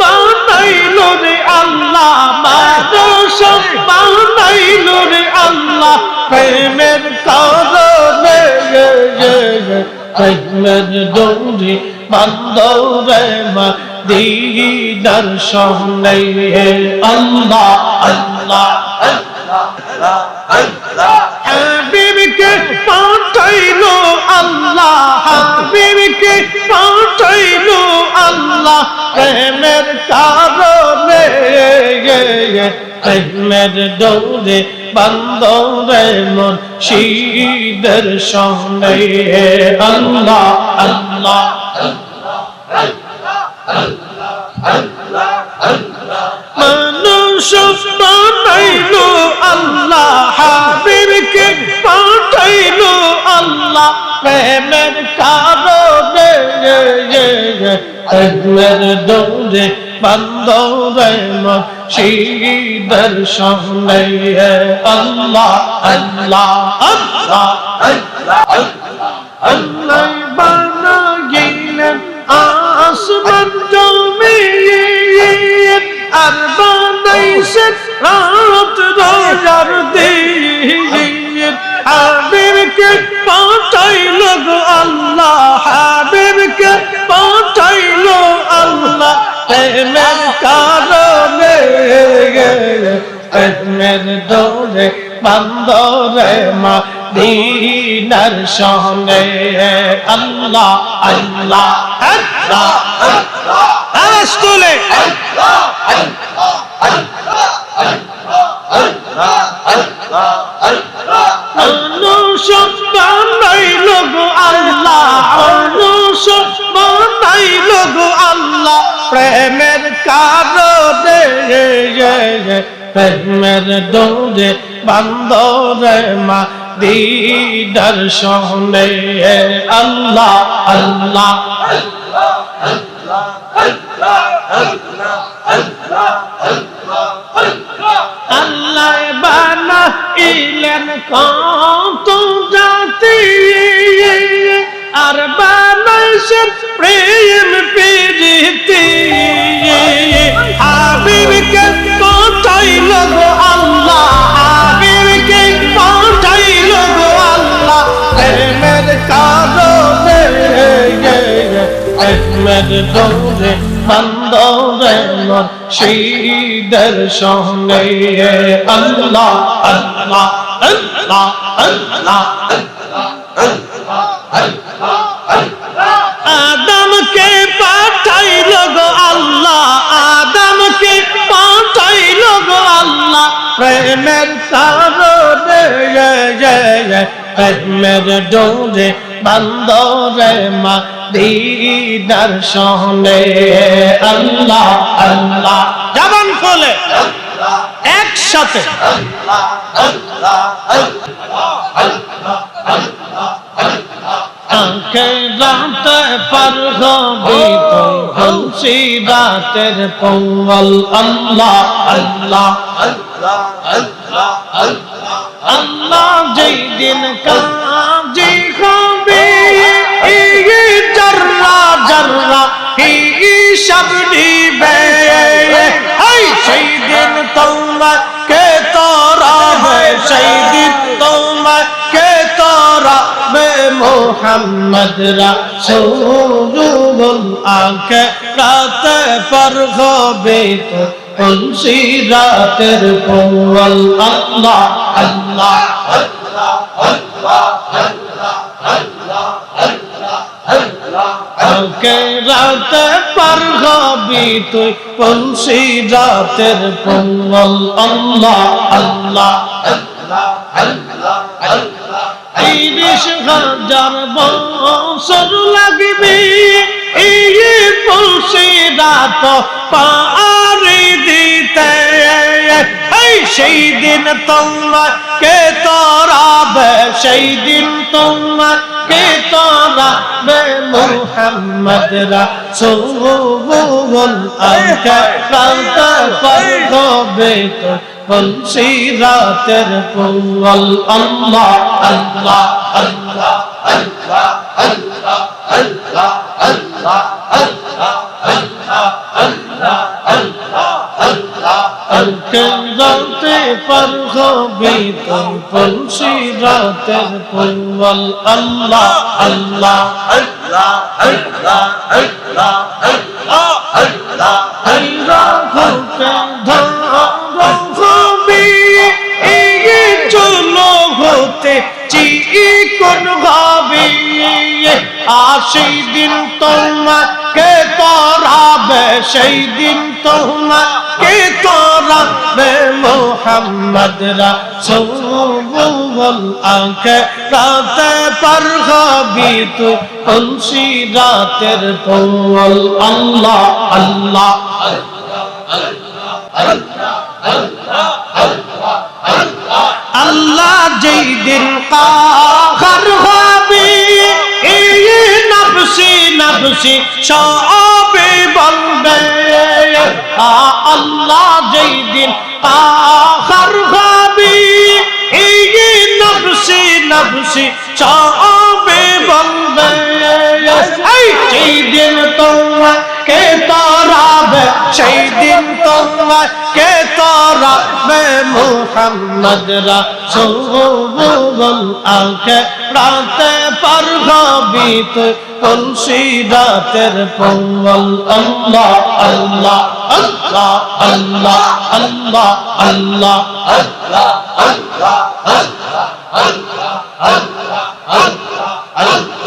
বানাইল রে আল্লাহ মানুষ বানাইল রে আল্লাহ। প্রেমের কারণে প্রেমের দৌড়ে বান্দরে মা দিদার সঙ্গে আল্লাহ আল্লাহ। হাবিবকে পাঠাইলো আল্লাহ, হাবিবকে পাঠাইলো আল্লাহ। প্রেমের কারণে প্রেমের দৌড়ে বান্দরে মন শীদের সঙ্গে। আল্লাহ আল্লাহ মানুষ বানাইলো আল্লাহ, হাবিবকে পাঠাইলো আল্লাহ প্রেমের কারণে প্রেমের দৌড়ে বান্দরে মসজিদের সামনে আল্লাহ আল্লাহ আল্লাহ আল্লাহ বানাইলেন আসমান জমিন আর বানাইছেন রাত রোজার দিন। হাবিবকে পাঠাইল গো আল্লাহ হাবিবকে পাঠাইল আল্লাহ। প্রেমের কারণে প্রেমের দৌড়ে বান্দরে মা দিনার সঙ্গে। আল্লাহ আল্লাহ আল্লাহ মানুষ বানাইল গো আল্লাহ মানুষ বানাইল গো আল্লাহ প্রেমের কারণে প্রেমের দৌড়ে বান্দরে মা দিদার সঙ্গে আল্লাহ আল্লাহ আল্লাহ বানা ইলেন কত জাতি আর বানাইছেন প্রেম প্রীতি। হাবিবকে পাঠাইল গো আল্লাহ? হাবিবকে পাঠাইল গো আল্লাহ? প্রেমের কারণে প্রেমের দৌড়ে, বান্দরে মন শীদের সঙ্গে। আল্লাহ আল্লাহ আল্লাহ আল্লাহ আদমকে প্রেমের ডোরে বান্দরে মা দিদার সহনে আল্লাহ আল্লাহ। জবান খোলে। একসাথে। আঁকে রাতে পার হবি তো হলসি মুসিবাতের পঙ্গল আল্লাহ আল্লাহ আল্লাহ আল্লাহ আল্লাহ। আল্লাহ যেই দিন কাজে হবে, এই জর্রা জর্রা এই সেই দিন তোলা মোহাম্মদ রাসূলুল আকে রাতে পর হবে তো কলসি রাতের পৌল আল্লাহ আল্লাহ আকে রাতে পার হবি তুই কলসি রাতের পৌল আল্লাহ আল্লাহ তিরিশ হাজার বছর লাগবে। এই পলসি রাত পারি দিতে। সেই দিন তোমার কে তোরাবে? সেই দিন তোমার কে তোরাবে? মোহাম্মদ রাসূল আনকা পর হবে তো বলছি রাতের পৌল আল্লাহ আল্লাহ। আল্লাহ আল্লাহ আল্লাহ আল্লাহ আল্লাহ আল্লাহ আল্লাহ আল্লাহ আল্লাহ আল্লাহ আল্লাহ پر خوبی تم پلسی رات پلول اللہ اللہ اللہ اللہ اللہ আসি দিন তোমাকে তরাবে সেই দিন তোমাকে তরাবে মোহাম্মদ রাসূল আঁখে রাতে পর হবি তুই কলসি রাতের পৌল আল্লাহ আল্লাহ আল্লাহ খুশি না খুশি সবে বলবে। আল্লাহ যেই দিন আহার ভাবি, এই নবসি নবসি সবে বলবে। এই যেই দিন তোমাকে সেই দিন তোমাকে তরাবে মোহাম্মদ রাসূল আঁখে রাতে পার হবি তুই কলসি রাতের পঙ্গল আল্লাহ আল্লাহ আল্লাহ আল্লাহ আল্লাহ আল্লাহ আল্লাহ আল্লাহ আল্লাহ আল্লাহ আল্লাহ